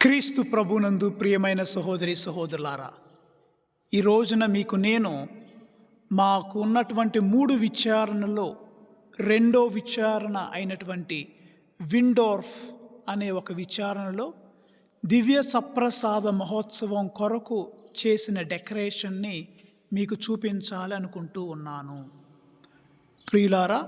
క్రీస్తు ప్రభునందు ప్రియమైన సహోదరి సహోదరులారా ఈ రోజున మీకు నేను మాకు ఉన్నటువంటి మూడు విచారణలో రెండో విచారణ అయినటువంటి విండోర్ఫ్ అనే ఒక విచారణలో దివ్య సప్రసాద మహోత్సవం కొరకు చేసిన డెకరేషన్ని మీకు చూపించాలి అనుకుంటూ ఉన్నాను. ప్రియులారా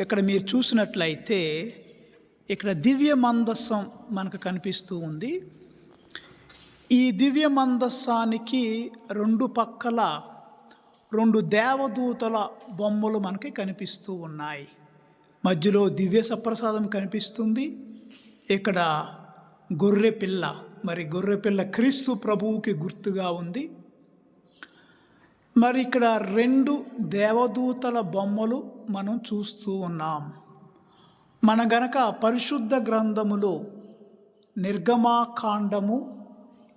ఇక్కడ మీరు చూసినట్లయితే ఇక్కడ దివ్య మందస్సం మనకు కనిపిస్తూ ఉంది. ఈ దివ్య మందస్సానికి రెండు పక్కల రెండు దేవదూతల బొమ్మలు మనకి కనిపిస్తూ ఉన్నాయి. మధ్యలో దివ్య సప్రసాదం కనిపిస్తుంది. ఇక్కడ గొర్రె పిల్ల మరి గొర్రె పిల్ల క్రీస్తు ప్రభువుకి గుర్తుగా ఉంది. మరి ఇక్కడ రెండు దేవదూతల బొమ్మలు మనం చూస్తూ ఉన్నాం. మన గనక పరిశుద్ధ గ్రంథములో నిర్గమాకాండము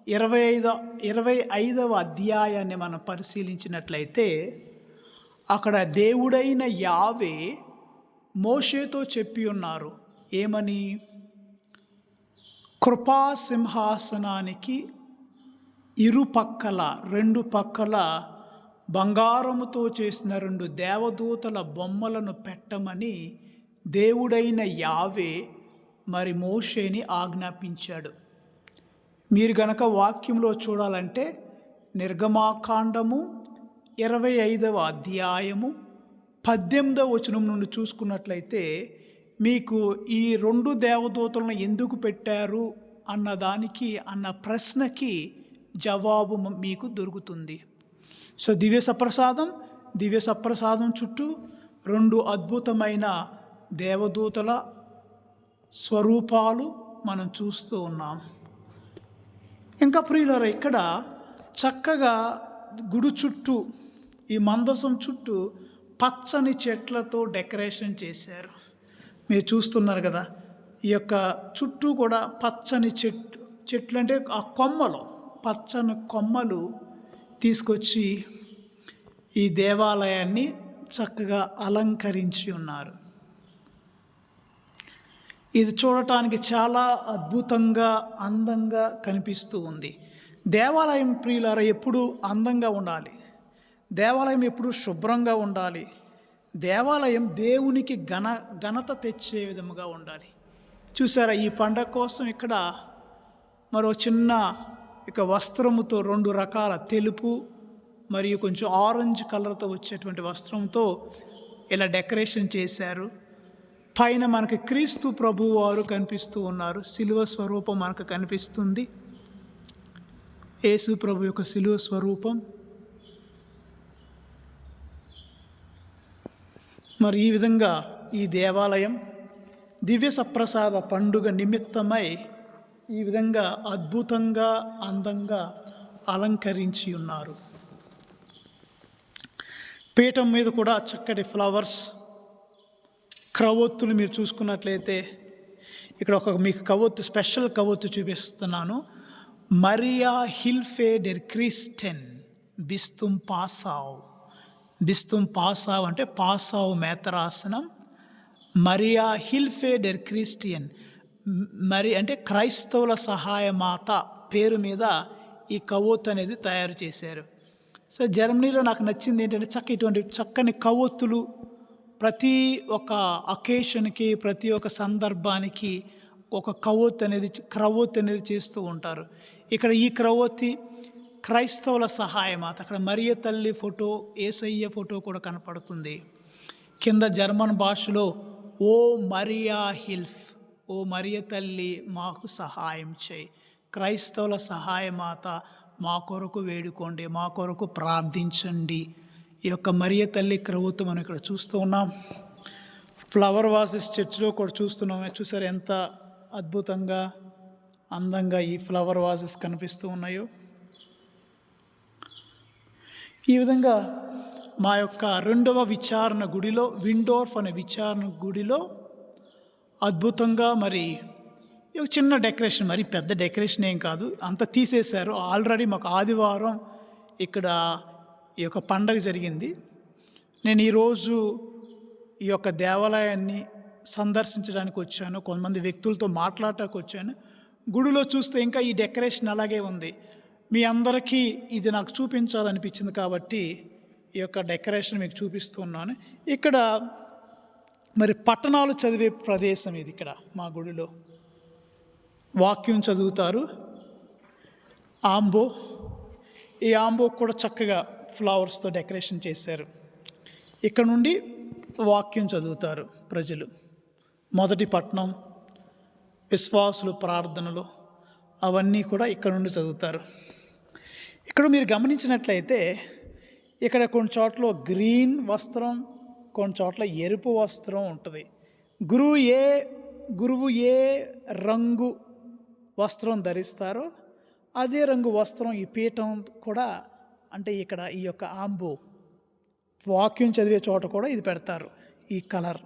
ఇరవై ఐదు ఇరవై ఐదవ అధ్యాయాన్ని మనం పరిశీలించినట్లయితే అక్కడ దేవుడైన యావే మోషేతో చెప్పి ఉన్నారు. ఏమని? కృపా సింహాసనానికి రెండు పక్కల బంగారముతో చేసిన రెండు దేవదూతల బొమ్మలను పెట్టమని దేవుడైన యావే మరి మోషేని ఆజ్ఞాపించాడు. మీరు గనక వాక్యంలో చూడాలంటే నిర్గమాకాండము ఇరవై ఐదవ అధ్యాయము పద్దెనిమిదవ వచనం నుండి చూసుకున్నట్లయితే మీకు ఈ రెండు దేవదూతలను ఎందుకు పెట్టారు అన్న దానికి అన్న ప్రశ్నకి జవాబు మీకు దొరుకుతుంది. సో దివ్య సప్రసాదం దివ్య సప్రసాదం చుట్టూ రెండు అద్భుతమైన దేవదూతల స్వరూపాలు మనం చూస్తూ ఉన్నాం. ఇంకా ప్రియులారా ఇక్కడ చక్కగా గుడి చుట్టూ ఈ మందసం చుట్టూ పచ్చని చెట్లతో డెకరేషన్ చేశారు. మీరు చూస్తున్నారు కదా ఈ యొక్క చుట్టూ కూడా పచ్చని చెట్టు చెట్లు అంటే ఆ కొమ్మలు పచ్చని కొమ్మలు తీసుకొచ్చి ఈ దేవాలయాన్ని చక్కగా అలంకరించి ఉన్నారు. ఇది చూడటానికి చాలా అద్భుతంగా అందంగా కనిపిస్తూ ఉంది. దేవాలయం ప్రియులారా ఎప్పుడూ అందంగా ఉండాలి. దేవాలయం ఎప్పుడు శుభ్రంగా ఉండాలి. దేవాలయం దేవునికి ఘన ఘనత తెచ్చే విధముగా ఉండాలి. చూసారా ఈ పండగ కోసం ఇక్కడ మరో చిన్న ఇక వస్త్రముతో రెండు రకాల తెలుపు మరియు కొంచెం ఆరెంజ్ కలర్తో వచ్చేటువంటి వస్త్రంతో ఇలా డెకరేషన్ చేశారు. పైన మనకి క్రీస్తు ప్రభు వారు కనిపిస్తూ ఉన్నారు. సిలువ స్వరూపం మనకు కనిపిస్తుంది. యేసు ప్రభు యొక్క సిలువ స్వరూపం. మరి ఈ విధంగా ఈ దేవాలయం దివ్య సప్రసాద పండుగ నిమిత్తమై ఈ విధంగా అద్భుతంగా అందంగా అలంకరించి ఉన్నారు. పీఠం మీద కూడా చక్కటి ఫ్లవర్స్ క్రవొత్తులు మీరు చూసుకున్నట్లయితే ఇక్కడ ఒక మీకు కవొత్తు స్పెషల్ కవొత్తు చూపిస్తున్నాను. మరియా హిల్ఫే డెర్ క్రిస్టెన్ బిస్తుం పాసావ్. బిస్తుం పాసావ్ అంటే పాసావ్ మేతరాసనం. మరియా హిల్ఫే డెర్ క్రిస్టియన్ మరి అంటే క్రైస్తవుల సహాయ మాత పేరు మీద ఈ కవొత్తు అనేది తయారు చేశారు. సో జర్మనీలో నాకు నచ్చింది ఏంటంటే చక్క ఇటువంటి చక్కని కవొత్తులు ప్రతి ఒక్క అకేషన్కి ప్రతి ఒక్క సందర్భానికి ఒక కవోత్ అనేది క్రవోత్ అనేది చేస్తూ ఉంటారు. ఇక్కడ ఈ క్రవొత్తి క్రైస్తవుల సహాయమాత అక్కడ మరియ తల్లి ఫోటో ఏసయ్య ఫోటో కూడా కనపడుతుంది. కింద జర్మన్ భాషలో ఓ మరియా హిల్ఫ్ ఓ మరియ తల్లి మాకు సహాయం చేయి. క్రైస్తవుల సహాయమాత మా కొరకు వేడుకోండి మా కొరకు ప్రార్థించండి ఈ యొక్క మరియ తల్లి క్రౌత్ మనం ఇక్కడ చూస్తూ ఉన్నాం. ఫ్లవర్ వాసెస్ చర్చిలో కూడా చూస్తున్నాం చూసారు ఎంత అద్భుతంగా అందంగా ఈ ఫ్లవర్ వాసెస్ కనిపిస్తూ ఉన్నాయో. ఈ విధంగా మా యొక్క రెండవ విచారణ గుడిలో విండోర్ఫ్ అనే విచారణ గుడిలో అద్భుతంగా మరి ఈ ఒక చిన్న డెకరేషన్ మరి పెద్ద డెకరేషన్ ఏం కాదు. అంత తీసేశారు. ఆల్రెడీ మాకు ఆదివారం ఇక్కడ ఈ యొక్క పండగ జరిగింది. నేను ఈరోజు ఈ యొక్క దేవాలయాన్ని సందర్శించడానికి వచ్చాను. కొంతమంది వ్యక్తులతో మాట్లాడటానికి వచ్చాను. గుడిలో చూస్తే ఇంకా ఈ డెకరేషన్ అలాగే ఉంది. మీ అందరికీ ఇది నాకు చూపించాలనిపించింది కాబట్టి ఈ యొక్క డెకరేషన్ మీకు చూపిస్తున్నాను. ఇక్కడ మరి పట్టణాలు చదివే ప్రదేశం ఇది ఇక్కడ మా గుడిలో. వాక్యం చదువుతారు. ఆంబో. ఈ ఆంబో కూడా చక్కగా ఫ్లవర్స్తో డెకరేషన్ చేశారు. ఇక్కడ నుండి వాక్యం చదువుతారు ప్రజలు. మొదటి పట్నం విశ్వాసులు ప్రార్థనలు అవన్నీ కూడా ఇక్కడ నుండి చదువుతారు. ఇక్కడ మీరు గమనించినట్లయితే ఇక్కడ కొన్ని చోట్ల గ్రీన్ వస్త్రం కొన్ని చోట్ల ఎరుపు వస్త్రం ఉంటుంది. గురువు ఏ గురువు ఏ రంగు వస్త్రం ధరిస్తారో అదే రంగు వస్త్రం ఈ పీఠం కూడా అంటే ఇక్కడ ఈ యొక్క ఆంబో వాక్యం చదివే చోట కూడా ఇది పెడతారు ఈ కలర్.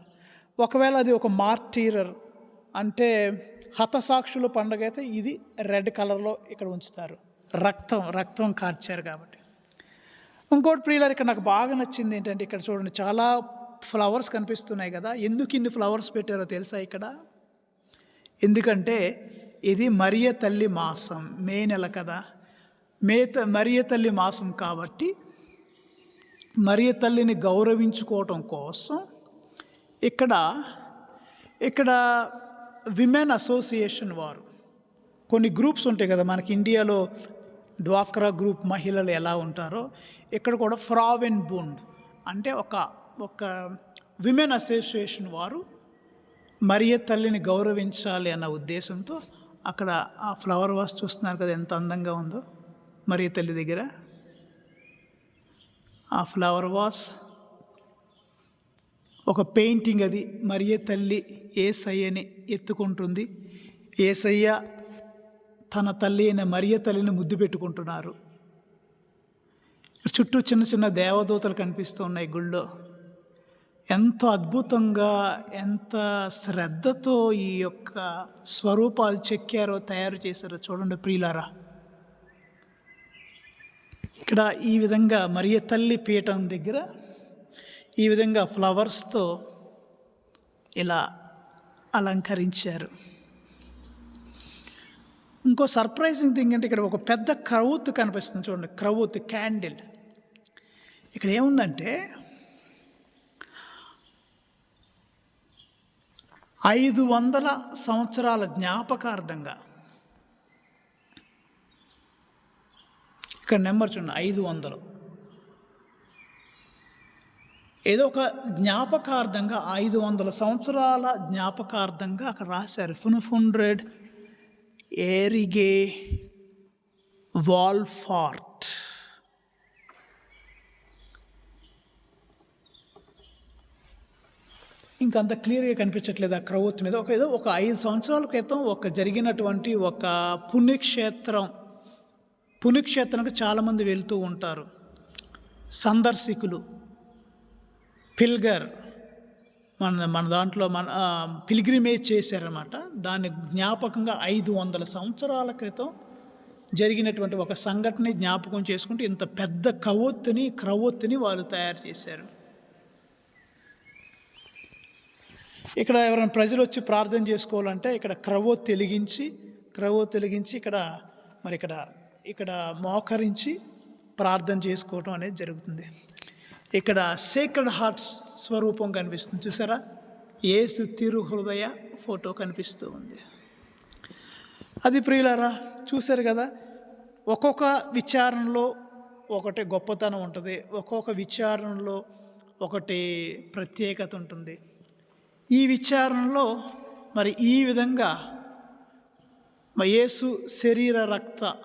ఒకవేళ అది ఒక మార్టీరర్ అంటే హతసాక్షుల పండుగ అయితే ఇది రెడ్ కలర్లో ఇక్కడ ఉంచుతారు. రక్తం రక్తం కార్చారు కాబట్టి. ఇంకోటి ప్రియులర్ ఇక్కడ నాకు బాగా నచ్చింది ఏంటంటే ఇక్కడ చూడండి చాలా ఫ్లవర్స్ కనిపిస్తున్నాయి కదా. ఎందుకు ఇన్ని ఫ్లవర్స్ పెట్టారో తెలుసా ఇక్కడ? ఎందుకంటే ఇది మరియ తల్లి మాసం మే నెల కదా. మేత మరియ తల్లి మాసం కాబట్టి మరియ తల్లిని గౌరవించుకోవటం కోసం ఇక్కడ ఇక్కడ విమెన్ అసోసియేషన్ వారు. కొన్ని గ్రూప్స్ ఉంటాయి కదా మనకి ఇండియాలో డ్వాక్రా గ్రూప్ మహిళలు ఎలా ఉంటారో ఇక్కడ కూడా ఫ్రావెన్ బుండ్ అంటే ఒక ఒక విమెన్ అసోసియేషన్ వారు మరియ తల్లిని గౌరవించాలి అన్న ఉద్దేశంతో అక్కడ ఆ ఫ్లవర్ వాస్ చూస్తున్నారు కదా ఎంత అందంగా ఉందో. మరి తల్లి దగ్గర? ఆ ఫ్లవర్ వాస్ ఒక పెయింటింగ్ అది. మరియే తల్లి ఏసయ్యని ఎత్తుకుంటుంది? ఏసయ్య తన తల్లి అయిన మరియ తల్లిని ముద్దు పెట్టుకుంటున్నారు? చుట్టూ చిన్న చిన్న దేవదూతలు కనిపిస్తూ ఉన్నాయి గుళ్ళో. ఎంత అద్భుతంగా ఎంత శ్రద్ధతో ఈ యొక్క స్వరూపాలు చెక్కారో తయారు చేశారో చూడండి ప్రియులారా. ఇక్కడ ఈ విధంగా మరియ తల్లి పీఠం దగ్గర ఈ విధంగా ఫ్లవర్స్తో ఇలా అలంకరించారు. ఇంకో సర్ప్రైజింగ్ థింగ్ అంటే ఇక్కడ ఒక పెద్ద క్రౌత్ కనిపిస్తుంది చూడండి క్రౌత్ క్యాండిల్ ఇక్కడ ఏముందంటే ఐదు వందల సంవత్సరాల జ్ఞాపకార్థంగా ఇక్కడ నెంబర్ చూడండి ఐదు వందలు. ఏదో ఒక జ్ఞాపకార్థంగా ఐదు వందల సంవత్సరాల జ్ఞాపకార్థంగా అక్కడ రాశారు. ఫున్ ఏరిగే వాల్ఫార్ట్. ఇంకంత క్లియర్గా కనిపించట్లేదు ఆ క్రౌత్ మీద. ఒక ఏదో ఒక ఐదు సంవత్సరాల క్రితం ఒక జరిగినటువంటి ఒక పుణ్యక్షేత్రం. పుణ్యక్షేత్రానికి చాలామంది వెళ్తూ ఉంటారు. సందర్శకులు పిల్గర్ మన మన దాంట్లో మన పిల్గ్రిమేజ్ చేశారన్నమాట. దాని జ్ఞాపకంగా ఐదు వందల సంవత్సరాల క్రితం జరిగినటువంటి ఒక సంఘటన జ్ఞాపకం చేసుకుంటూ ఇంత పెద్ద కవొత్తుని క్రవొత్తుని వాళ్ళు తయారు చేశారు. ఇక్కడ ఎవరైనా ప్రజలు వచ్చి ప్రార్థన చేసుకోవాలంటే ఇక్కడ క్రవో తెలిగించి క్రవో తెలిగించి ఇక్కడ మరి ఇక్కడ ఇక్కడ మోకరించి ప్రార్థన చేసుకోవటం అనేది జరుగుతుంది. ఇక్కడ సేక్రెడ్ హార్ట్ స్వరూపం కనిపిస్తుంది. చూసారా? ఏసు తిరు హృదయ ఫోటో కనిపిస్తూ ఉంది. అది ప్రియులారా చూశారు కదా? ఒక్కొక్క విచారణలో ఒకటి గొప్పతనం ఉంటుంది. ఒక్కొక్క విచారణలో ఒకటి ప్రత్యేకత ఉంటుంది. ఈ విచారణలో మరి ఈ విధంగా మ యేసు శరీర రక్త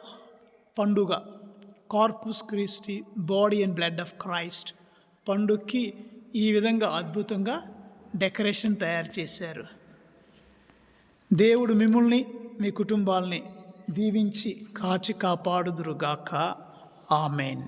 పండుగ. Corpus Christi body and blood of Christ పండుగకి ఈ విధంగా అద్భుతంగా డెకరేషన్ తయారు చేశారు. దేవుడు మిమ్మల్ని మీ కుటుంబాల్ని దీవించి కాచి కాపాడుదురుగాక. ఆమెన్